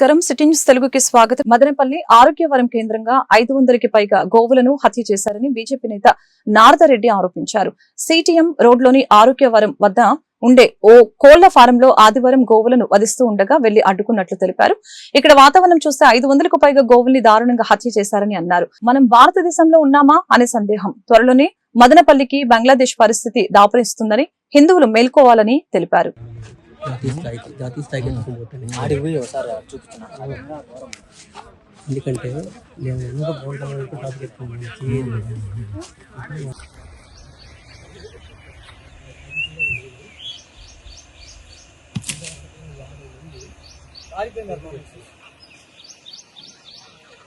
నమస్కారం. City news తెలుగుకి స్వాగతం. మదనపల్లి ఆరోగ్యవరం కేంద్రంగా ఐదు వందలకి పైగా గోవులను హత్య చేశారని బీజేపీ నేత నారదరెడ్డి ఆరోపించారు. సిటిఎం రోడ్లోని ఆరోగ్యవరం వద్ద ఉండే ఓ కోళ్ళ ఫారంలో ఆదివారం గోవులను వధిస్తూ ఉండగా వెళ్ళి అడ్డుకున్నట్లు తెలిపారు. ఇక్కడ వాతావరణం చూస్తే ఐదు వందలకు పైగా గోవుల్ని దారుణంగా హత్య చేశారని అన్నారు. మనం భారతదేశంలో ఉన్నామా అనే సందేహం త్వరలోనే మదనపల్లికి బంగ్లాదేశ్ పరిస్థితి దాపరిస్తుందని హిందువులు మేల్కోవాలని తెలిపారు. జాతీయ స్థాయికి జాతీయ స్థాయికి ఎత్తుకుపోతాను ఆడికి పోయి ఒకసారి చూపించిన ఎందుకంటే నేను ఎందుకు బోల్టం వరకు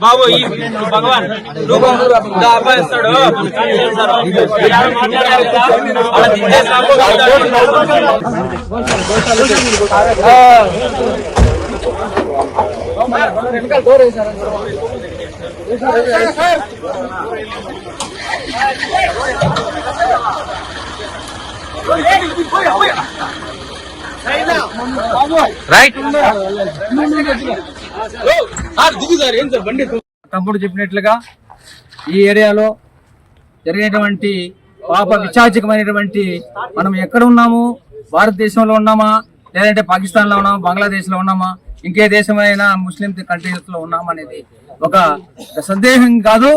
బాబు ఈ భగవాన్ నువ్వు ఇంకా అబ్బాయిస్తాడు తమ్ముడు చెప్పినట్లుగా ఈ ఏరియాలో జరిగినటువంటి పాప విచాచకమైనటువంటి మనం ఎక్కడ ఉన్నాము? భారతదేశంలో ఉన్నామా? లేదంటే పాకిస్తాన్లో ఉన్నామా? బంగ్లాదేశ్లో ఉన్నామా? ఇంకే దేశమైనా ముస్లిం కంట్రీస్లో ఉన్నామా అనేది ఒక సందేహం కాదు.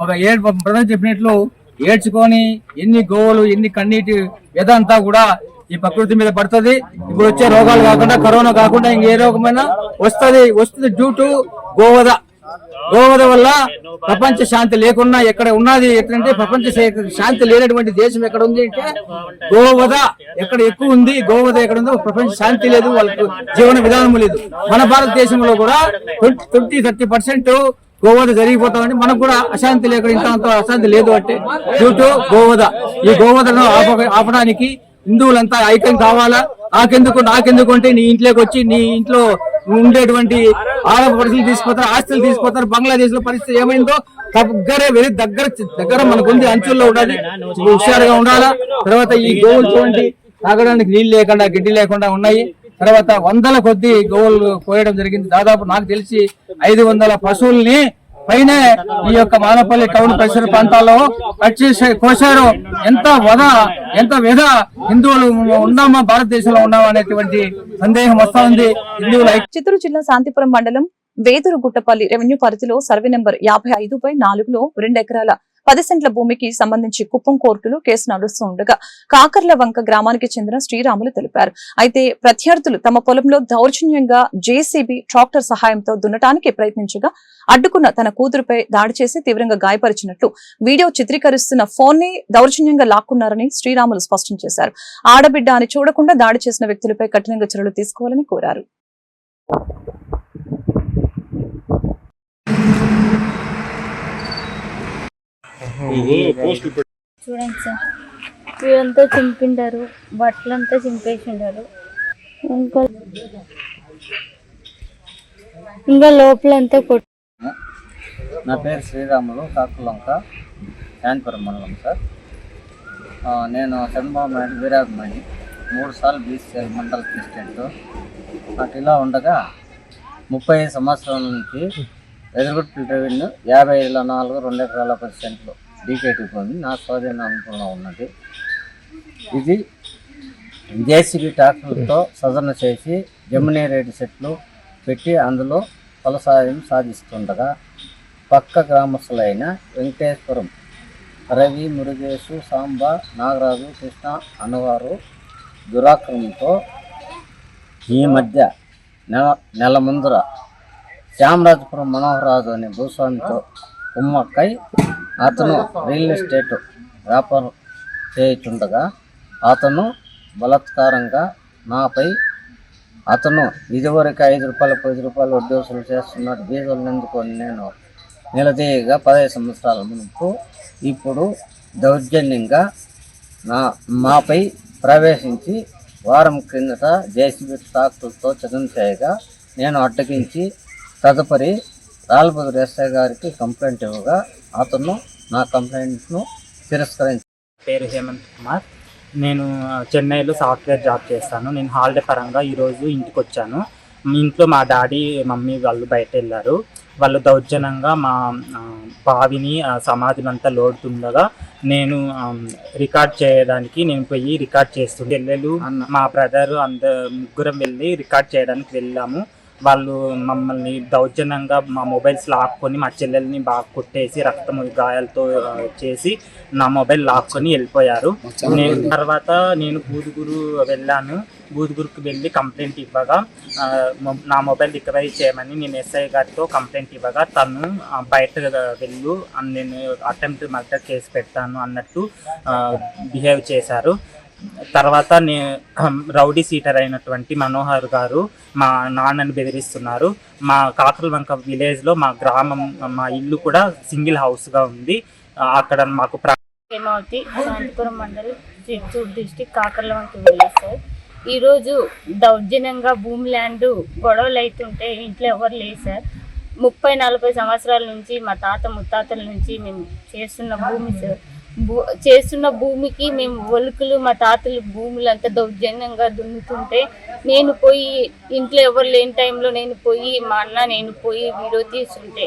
ఒక ఏ బ్రదర్ చెప్పినట్లు ఏడ్చుకొని ఎన్ని గోవులు ఎన్ని కన్నీటి వ్యధ కూడా ఈ ప్రకృతి మీద పడుతుంది. ఇప్పుడు వచ్చే రోగాలు కాకుండా కరోనా కాకుండా ఇంకే రోగమైనా వస్తుంది. వస్తుంది డ్యూ టు గోవద గోవద వల్ల ప్రపంచ శాంతి లేకున్నా ఎక్కడ ఉన్నది ఎక్కడంటే ప్రపంచ శాంతి లేనటువంటి దేశం ఎక్కడ ఉంది అంటే గోవద ఎక్కడ ఎక్కువ ఉంది. గోవద ఎక్కడ ఉందో ప్రపంచ శాంతి లేదు. వాళ్ళకు జీవన విధానం లేదు. మన భారతదేశంలో కూడా ట్వంటీ థర్టీ పర్సెంట్ గోవధ జరిగిపోతామని మనకు కూడా అశాంతి లేకుండా ఇంత అంత అశాంతి లేదు అంటే డ్యూ టు గోవద ఈ గోవదను ఆప- ఆపడానికి హిందువులంతా ఐక్యం కావాలా? నాకెందుకు నాకెందుకు అంటే నీ ఇంట్లోకి వచ్చి నీ ఇంట్లో ఉండేటువంటి ఆడప పరిస్థితులు తీసుకుపోతారు ఆస్తులు తీసుకుపోతారు బంగ్లాదేశ్లో పరిస్థితి ఏమైందో దగ్గరే వెళ్ళి దగ్గర దగ్గర మనకు ఉంది అంచుల్లో ఉండాలి. హుషారుగా ఉండాలా? తర్వాత ఈ గోవులు చూడండి తాగడానికి నీళ్ళు లేకుండా గిడ్డి లేకుండా ఉన్నాయి. తర్వాత వందల కొద్ది గోవులు కోయడం జరిగింది. దాదాపు నాకు తెలిసి ఐదు వందల పశువుల్ని పైన ఈ యొక్క మానపల్లి టౌన్ పరిసర ప్రాంతాల్లో కట్ చేసి కోశారు ఎంత వధ ఎంత వ్యధ హిందువులు ఉన్నామా భారతదేశంలో ఉన్నామా అనేటువంటి సందేహం వస్తా ఉంది. హిందువుల చిత్తూరు జిల్లా శాంతిపురం మండలం వేదురు గుట్టపల్లి రెవెన్యూ పరిధిలో సర్వే నెంబర్ యాభై ఐదు బై నాలుగులో రెండు ఎకరాల పది సెంట్ల భూమికి సంబంధించి కుప్పం కోర్టులో కేసు నడుస్తూ ఉండగా కాకర్ల వంక గ్రామానికి చెందిన శ్రీరాములు తెలిపారు. అయితే ప్రత్యర్థులు తమ పొలంలో దౌర్జన్యంగా జేసీబీ ట్రాక్టర్ సహాయంతో దున్నటానికి ప్రయత్నించగా అడ్డుకున్న తన కూతురుపై దాడి చేసి తీవ్రంగా గాయపరిచినట్లు వీడియో చిత్రీకరిస్తున్న ఫోన్ని దౌర్జన్యంగా లాక్కున్నారని శ్రీరాములు స్పష్టం చేశారు. ఆడబిడ్డ అని చూడకుండా దాడి చేసిన వ్యక్తులపై కఠినంగా చర్యలు తీసుకోవాలని కోరారు. చూడండి సార్. వీరంతా చింపిండారు బట్టలంతా చింపేసిండారు. ఇంకా ఇంకా లోపలంతా కొట్టి నా పేరు శ్రీరాములు కాకులంక శాంతిపురం మండలం సార్. నేను చంద్రబాబు నాయుడు వీరాభిమాని. మూడు సార్లు బీసీఐ మండల ప్రెసిడెంట్. నాకు ఇలా ఉండగా ముప్పై ఐదు సంవత్సరాల నుంచి ఎదురుగుట్టు రెవెన్యూ యాభై ఐదుల నాలుగు రెండు ఎకరాల పది సెంట్లు డీకేటీ భూమి నా స్వాధీనంలో ఉన్నది. ఇది జేసీబీ ట్రాక్టర్లతో సదరణ చేసి జమునే రేటు సెట్లు పెట్టి అందులో ఫలసాయం సాధిస్తుండగా పక్క గ్రామస్తులైన వెంకటేశ్వరం రవి మురుగేశు సాంబ నాగరాజు కృష్ణ అన్నవారు దురాక్రమంతో ఈ మధ్య నెల నెల ముందర శ్యామరాజపురం మనోహరరాజు అనే భూస్వామితో కుమ్మక్కై అతను రియల్ ఎస్టేట్ వ్యాపారం చేయుచుండగా అతను బలాత్కారంగా నాపై అతను ఇదివరకు ఐదు రూపాయలు పది రూపాయలు వడ్డీ వసూలు చేస్తున్నాడు బీజలు ఎందుకొని నేను నిలదీయగా పదహైదు సంవత్సరాల ముందు ఇప్పుడు దౌర్జన్యంగా నా మాపై ప్రవేశించి వారం క్రిందట జేసీబీ తాకులతో చదువు చేయగా నేను అడ్డగించి తదుపరి రాల్బుదర్ ఎస్ఐ గారికి కంప్లైంట్ ఇవ్వగా అతను నా కంప్లైంట్ను తిరస్కరించి పేరు హేమంత్ కుమార్. నేను చెన్నైలో సాఫ్ట్వేర్ జాబ్ చేస్తాను. నేను హాలిడే పరంగా ఈరోజు ఇంటికి వచ్చాను. ఇంట్లో మా డాడీ మమ్మీ వాళ్ళు బయట వెళ్ళారు. వాళ్ళు దౌర్జన్యంగా మా బావిని ఆ, సమాధిని అంతా లోడుతుండగా నేను రికార్డ్ చేయడానికి నేను పోయి రికార్డ్ చేస్తుంది చెల్లెలు మా బ్రదర్ అంద ముగ్గురం వెళ్ళి రికార్డ్ చేయడానికి వెళ్ళాము. వాళ్ళు మమ్మల్ని దౌర్జన్యంగా మా మొబైల్స్ లాక్కొని మా చెల్లెల్ని బాగా కొట్టేసి రక్తం గాయాలతో చేసి నా మొబైల్ లాక్కొని వెళ్ళిపోయారు. నేను తర్వాత నేను బూదుగురు వెళ్ళాను. బూదుగురుకు వెళ్ళి కంప్లైంట్ ఇవ్వగా నా మొబైల్ రికవరీ చేయమని నేను ఎస్ఐ గారితో కంప్లైంట్ ఇవ్వగా తను బయట వెళ్ళు అని నేను అటెంప్ట్ మర్డర్ కేసు పెడతాను అన్నట్టు బిహేవ్ చేశారు. తర్వాత నే రౌడీ సీటర్ అయినటువంటి మనోహర్ గారు మా నాన్నని బెదిరిస్తున్నారు. మా కాకరవంక విలేజ్లో మా గ్రామం మా ఇల్లు కూడా సింగిల్ హౌస్గా ఉంది. అక్కడ మాకు ప్ర హేమావతి శాంతిపురం మండలం Chittoor district Kakarlavanka village sir. ఈరోజు దౌర్జన్యంగా భూమి ల్యాండ్ గొడవలు అవుతుంటే ఇంట్లో ఎవరు లేదు సార్. ముప్పై నలభై సంవత్సరాల నుంచి మా తాత ముత్తాతల నుంచి మేము చేస్తున్న భూమి సార్. చేస్తున్న భూమికి మేము ఒలుకులు మా తాతలు భూములు అంతా దౌర్జన్యంగా దున్నుతుంటే నేను పోయి ఇంట్లో ఎవరు లేని టైంలో నేను పోయి మా అన్న నేను పోయి వీడియో తీస్తుంటే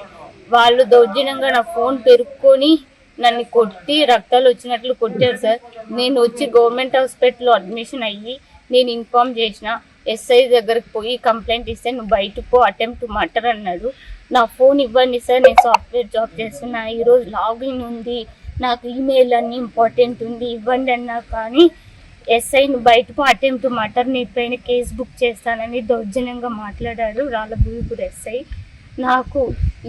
వాళ్ళు దౌర్జన్యంగా నా ఫోన్ పెరుక్కొని నన్ను కొట్టి రక్తాలు వచ్చినట్లు కొట్టారు సార్. నేను వచ్చి గవర్నమెంట్ హాస్పిటల్లో అడ్మిషన్ అయ్యి నేను ఇన్ఫామ్ చేసిన ఎస్ఐ దగ్గరికి పోయి కంప్లైంట్ ఇస్తే నువ్వు బయటకు పో అటెంప్ట్ మటర్ అన్నాడు. నా ఫోన్ ఇవ్వండి సార్ నేను సాఫ్ట్వేర్ జాబ్ చేస్తున్నా ఈరోజు లాగిన్ ఉంది నాకు ఈమెయిల్ అన్ని ఇంపార్టెంట్ ఉంది ఇవ్వండి అన్నా కానీ ఎస్ఐని బయటకు అటెంప్ట్ మటర్ నీ పైన కేసు బుక్ చేస్తానని దౌర్జన్యంగా మాట్లాడారు రాళ్ళభూపుడు ఎస్ఐ నాకు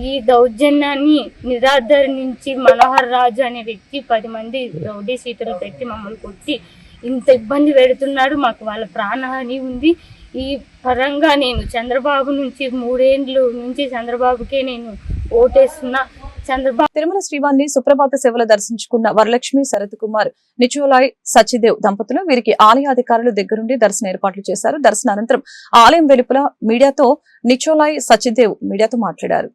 ఈ దౌర్జన్యాన్ని నిరాదరించి మనోహర్ రాజు అనే వ్యక్తి పది మంది రౌడీ సీట్లు పెట్టి మమ్మల్ని కొట్టి ఇంత ఇబ్బంది పెడుతున్నాడు మాకు వాళ్ళ ప్రాణహాని ఉంది. ఈ పరంగా నేను చంద్రబాబు నుంచి మూడేండ్లు నుంచి చంద్రబాబుకే నేను ఓటేస్తున్నా. చంద్రబాబు. తిరుమల శ్రీవాణి సుప్రభాత సేవలు దర్శించుకున్న వరలక్ష్మి శరత్ కుమార్ నిచోలాయ్ సచిదేవ్ దంపతులు వీరికి ఆలయ అధికారులు దగ్గరుండి దర్శన ఏర్పాట్లు చేశారు. దర్శనానంతరం ఆలయం వెలుపల మీడియాతో నిచోలాయ్ సచిదేవ్ మీడియాతో మాట్లాడారు.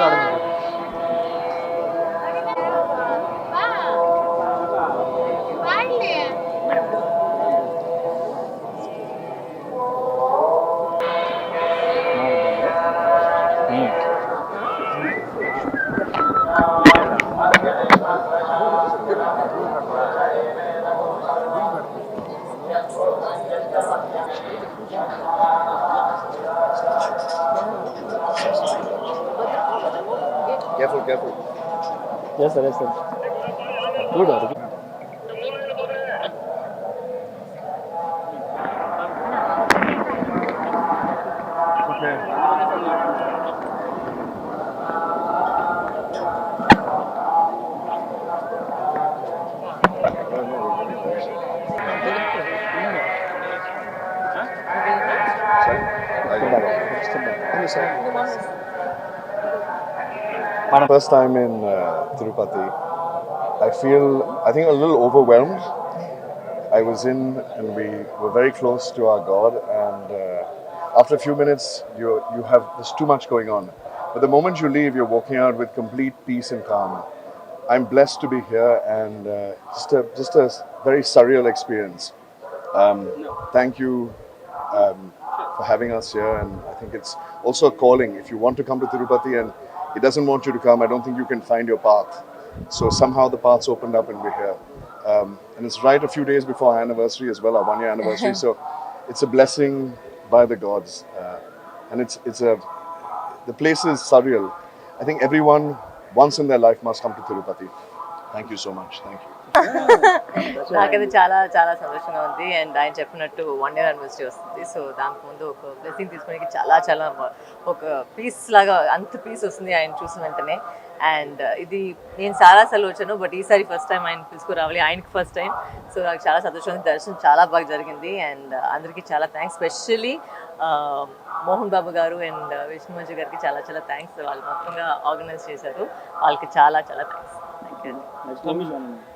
കാണുന്നത് Yes, sir yes first time in uh, Tirupati. I feel, I think, a little overwhelmed. I was in and we were very close to our God, and uh, after a few minutes, you, you have, there's too much going on. But the moment you leave, you're walking out with complete peace and calm. I'm blessed to be here and uh, just, a, just a very surreal experience. Um, thank you um, for having us here, and I think it's also a calling. If you want to come to Tirupati and it doesn't want you to come, I don't think you can find your path. So somehow the path's opened up and we're here. Um, and it's right a few days before our anniversary as well, our one year anniversary. so it's a blessing by the gods. Uh, and it's, it's a, the place is surreal. I think everyone once in their life must come to Tirupati. Thank you so much thank you నాకైతే చాలా చాలా సంతోషంగా ఉంది. And ఆయన చెప్పినట్టు one year anniversary వస్తుంది. So దానికి ముందు ఒక బ్లెస్సింగ్ తీసుకోవడానికి చాలా చాలా ఒక పీస్ లాగా అంత పీస్ వస్తుంది ఆయన చూసిన వెంటనే. అండ్ uh, ఇది నేను చాలా సార్లు వచ్చాను బట్ ఈసారి ఫస్ట్ టైం ఆయన తీసుకురావాలి ఆయనకి ఫస్ట్ టైం సో నాకు చాలా సంతోషంగా ఉంది. దర్శనం చాలా బాగా జరిగింది. అండ్ uh, అందరికీ చాలా thanks specially uh, Mohan Babu garu and Vishnu గారికి చాలా చాలా థ్యాంక్స్ వాళ్ళు మొత్తంగా ఆర్గనైజ్ చేశారు. వాళ్ళకి చాలా చాలా థ్యాంక్స్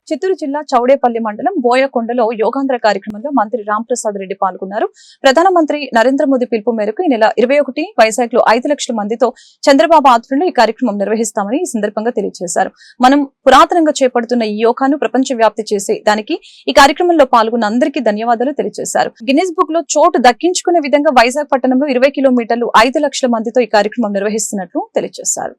చిత్తూరు జిల్లా చౌడేపల్లి మండలం బోయకొండలో యోగాంధ్ర కార్యక్రమంలో మంత్రి రాంప్రసాద్ రెడ్డి పాల్గొన్నారు. ప్రధానమంత్రి నరేంద్ర మోదీ పిలుపు మేరకు ఈ నెల ఇరవై ఒకటి వైజాగ్లో ఐదు లక్షల మందితో చంద్రబాబు ఆధ్వర్యంలో ఈ కార్యక్రమం నిర్వహిస్తామని ఈ సందర్భంగా తెలియజేశారు. మనం పురాతనంగా చేపడుతున్న ఈ యోగాను ప్రపంచ వ్యాప్తి చేసే దానికి ఈ కార్యక్రమంలో పాల్గొన్న అందరికీ ధన్యవాదాలు తెలియజేశారు. గిన్నెస్ బుక్లో చోటు దక్కించుకునే విధంగా వైజాగ్ పట్టణంలో ఇరవై కిలోమీటర్లు ఐదు లక్షల మందితో ఈ కార్యక్రమం నిర్వహిస్తున్నట్లు తెలియజేశారు.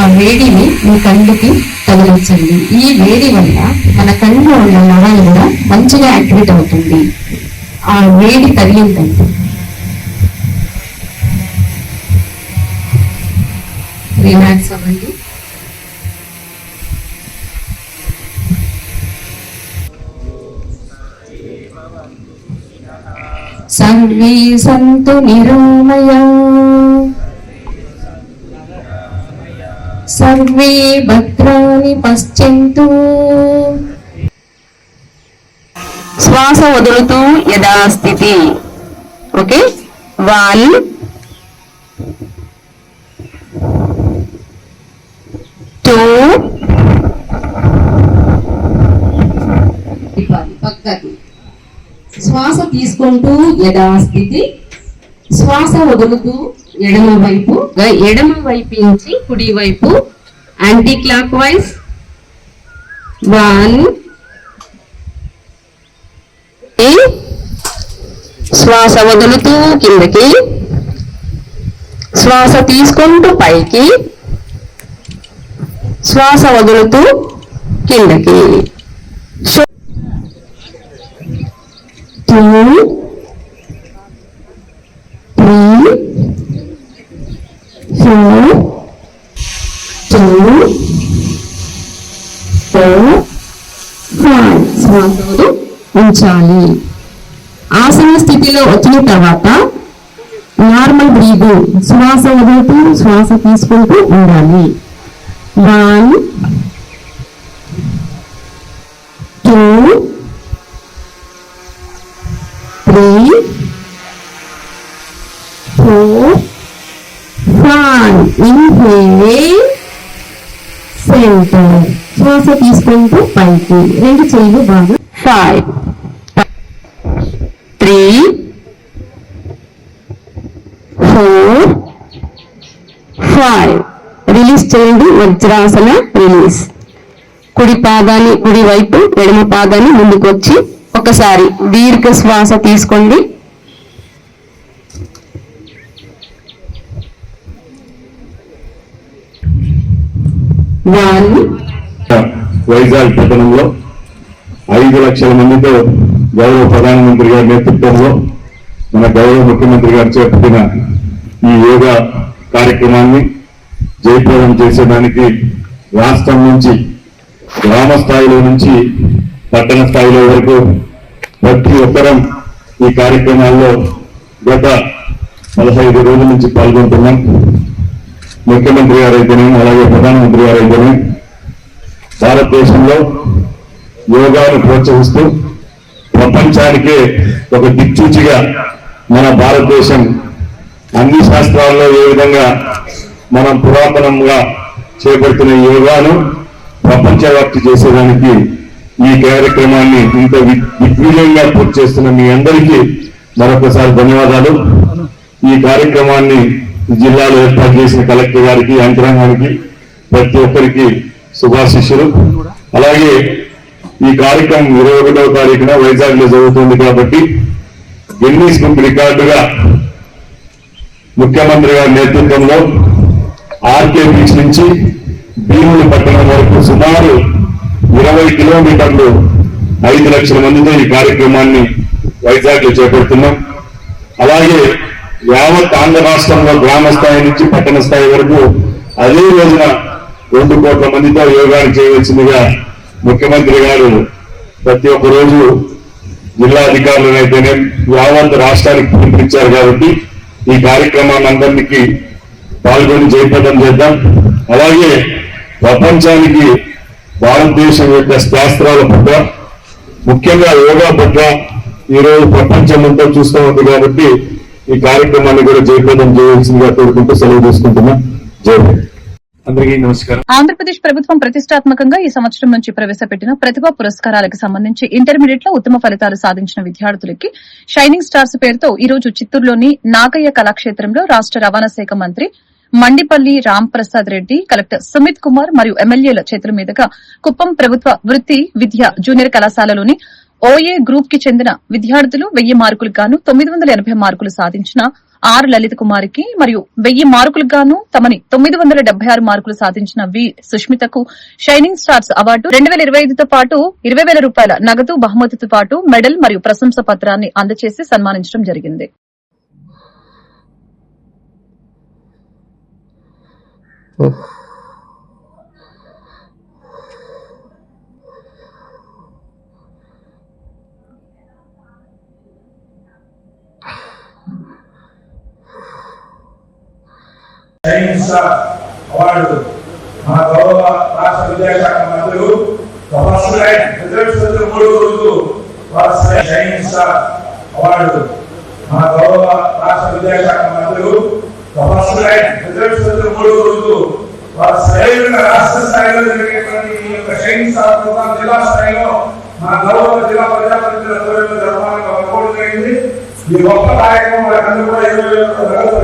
ఆ వేడిని మీ కళ్ళుకి తగిలించండి. ఈ వేడి వల్ల మన కళ్ళు ఉన్న నరాలు కూడా మంచిగా యాక్టివేట్ అవుతుంది. ఆ వేడి తగిలిందండి. రిలాక్స్ అవ్వండి. సర్వే సంతు నిరామయా. సర్వే భద్రాని పశ్చంతు శ్వాస వదులుతూ యథాస్థితి ఓకే? వన్. టూ. పక్కకి. శ్వాస తీసుకుంటూ యథాస్థితి శ్వాస వదులుతూ ఎడమ వైపు ఎడమ వైపు నుంచి కుడి వైపు యాంటీ క్లాక్ వైజ్ వన్ శ్వాస వదులుతూ కిందకి శ్వాస తీసుకుంటూ పైకి శ్వాస వదులుతూ కిందకి. టూ ఉంచాలి. ఆసన స్థితిలో వచ్చిన తర్వాత నార్మల్ బ్రీదింగ్ శ్వాస వదులుతూ శ్వాస తీసుకుంటూ ఉండాలి. One two three four five. Inhale, centre. శ్వాస తీసుకుంటూ పైకి. రెండు చెయ్యి బాగా five three four five release చేయండి. వజ్రాసన రిలీజ్ కుడి పాదాన్ని కుడి వైపు ఎడమ పాదాన్ని ముందుకు వచ్చి ఒకసారి దీర్ఘ శ్వాస తీసుకోండి. వైజాగ్ పట్టణంలో ఐదు లక్షల మందితో గౌరవ ప్రధానమంత్రి గారి నేతృత్వంలో మన గౌరవ ముఖ్యమంత్రి గారు చేపట్టిన ఈ యోగా కార్యక్రమాన్ని జయప్రదం చేసేదానికి రాష్ట్రం నుంచి గ్రామ స్థాయిలో నుంచి పట్టణ స్థాయిలో వరకు ప్రతి ఒక్కరం ఈ కార్యక్రమాల్లో గత పదహైదు రోజుల నుంచి పాల్గొంటున్నాం. ముఖ్యమంత్రి గారు అయితేనేమి అలాగే ప్రధానమంత్రి గారు అయితేనే భారతదేశంలో యోగాను ప్రోత్సహిస్తూ ప్రపంచానికే ఒక దిక్చూచిగా మన భారతదేశం అన్ని శాస్త్రాల్లో ఏ విధంగా మనం పురాతనంగా చేపడుతున్న యోగాను ప్రపంచవ్యాప్తి చేసేదానికి ఈ కార్యక్రమాన్ని ఇంత దిగ్విజయంగా పూర్తి చేస్తున్న మీ అందరికీ మరొకసారి ధన్యవాదాలు. ఈ కార్యక్రమాన్ని జిల్లాలో ఏర్పాటు చేసిన కలెక్టర్ గారికి యంత్రాంగానికి ప్రతి ఒక్కరికి శుభాశిష్యులు. అలాగే ఈ కార్యక్రమం ఇరవై ఒకటవ తారీఖున వైజాగ్లో జరుగుతుంది కాబట్టి గిన్నీస్ బుక్ రికార్డుగా ముఖ్యమంత్రి గారి నేతృత్వంలో ఆర్కే బీచ్ నుంచి భీముని పట్టణం వరకు సుమారు ఇరవై కిలోమీటర్లు ఐదు లక్షల మందితో ఈ కార్యక్రమాన్ని వైజాగ్లో చేపడుతున్నాం. అలాగే యావత్ ఆంధ్ర రాష్ట్రంలో గ్రామ స్థాయి నుంచి పట్టణ స్థాయి వరకు అదే రోజున రెండు కోట్ల మందితో యోగాన్ని చేయవలసిందిగా ముఖ్యమంత్రి గారు ప్రతి ఒక్క రోజు జిల్లా అధికారులనైతేనే యావంత రాష్ట్రానికి పిలిపించారు కాబట్టి ఈ కార్యక్రమాన్ని అందరికీ పాల్గొని జయప్రదం చేద్దాం. అలాగే ప్రపంచానికి భారతదేశం యొక్క శాస్త్రాల పట్ల ముఖ్యంగా యోగా పట్ల ఈరోజు ప్రపంచం అంతా చూస్తూ ఉంది కాబట్టి ఈ కార్యక్రమాన్ని కూడా జయప్రదం చేయవలసిందిగా కోరుకుంటూ సెలవు తీసుకుంటున్నా. జయప్రదం అందరికీ నమస్కారం. ఆంధ్రప్రదేశ్ ప్రభుత్వం ప్రతిష్టాత్మకంగా ఈ సంవత్సరం నుంచి ప్రవేశపెట్టిన ప్రతిభా పురస్కారాలకు సంబంధించి ఇంటర్మీడియట్లో ఉత్తమ ఫలితాలు సాధించిన విద్యార్థులకి షైనింగ్ స్టార్స్ పేరుతో ఈ రోజు చిత్తూరులోని నాగయ్య కళాక్షేత్రంలో రాష్ట రవాణా శాఖ మంత్రి మండిపల్లి రాంప్రసాద్ రెడ్డి కలెక్టర్ సుమిత్ కుమార్ మరియు ఎమ్మెల్యేల చేతుల మీదుగా కుప్పం ప్రభుత్వ వృత్తి విద్య జూనియర్ కళాశాలలోని ఓఏ గ్రూప్కి చెందిన విద్యార్థులు వెయ్యి మార్కులు గాను తొమ్మిది వందల ఎనభై మార్కులు సాధించిన ఆర్ లలిత్ కుమార్కి మరియు వెయ్యి మార్కులకు గాను తమని తొమ్మిది వందల డెబ్బై ఆరు మార్కులు సాధించిన వి సుష్మితకు షైనింగ్ స్టార్స్ అవార్డు రెండు వేల ఇరవై ఐదుతో పాటు ఇరవై వేల రూపాయల నగదు బహుమతితో పాటు మెడల్ మరియు ప్రశంస పత్రాన్ని అందజేసి సన్మానించడం జరిగింది Oh. అవార్డు మన గౌరవ రాష్ట్ర విద్యాశాఖ మంత్రులు ఫస్ట్ లైన్ రిజల్ట్స్ మూడు రోజులు వారు అవార్డు మన గౌరవ రాష్ట్ర విద్యాశాఖ మంత్రులు ఫస్ట్ లైన్ మూడు రోజులు వారు స్వయంగా రాష్ట్ర స్థాయిలో జరిగేటువంటి ఈ యొక్క ప్రోగ్రాం జిల్లా స్థాయిలో మన గౌరవ జిల్లా ప్రజాప్రతినిధుల ఆధ్వర్యంలో అనుకోవడం జరిగింది. ఈ గొప్ప కార్యక్రమం కూడా ఇరవై ఒక్క నగదు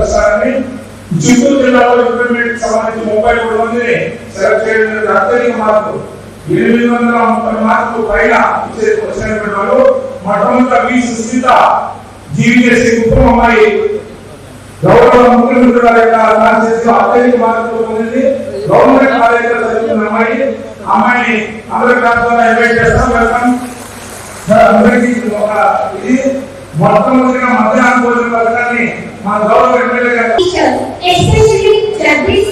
చిత్తూరు జిల్లాలో ఇంప్లిమెంట్ సంబంధించి ముప్పై మూడు మందిని సెలెక్ట్ చేయడం అత్యధిక మార్కులు ఎనిమిది వందల ముప్పై మార్కులు పైన వచ్చినటువంటి వాళ్ళు మొట్టమొదట వి సుస్మిత జీవీఎస్సీ కుటుంబం అమ్మాయి గౌరవ ముఖ్యమంత్రి గారి యొక్క అత్యధిక మార్కులు పొందింది గవర్నమెంట్ కాలేజీలో చదువుతున్న అమ్మాయి అమ్మాయిని అందరి క్లాస్ ఇన్వైట్ చేస్తాం వెల్కమ్ అందరికీ ఒక ఇది మొట్టమొదటిగా మధ్యాహ్న భోజన పథకాన్ని మా గౌరవ ఎమ్మెల్యే గారు especially Jagdish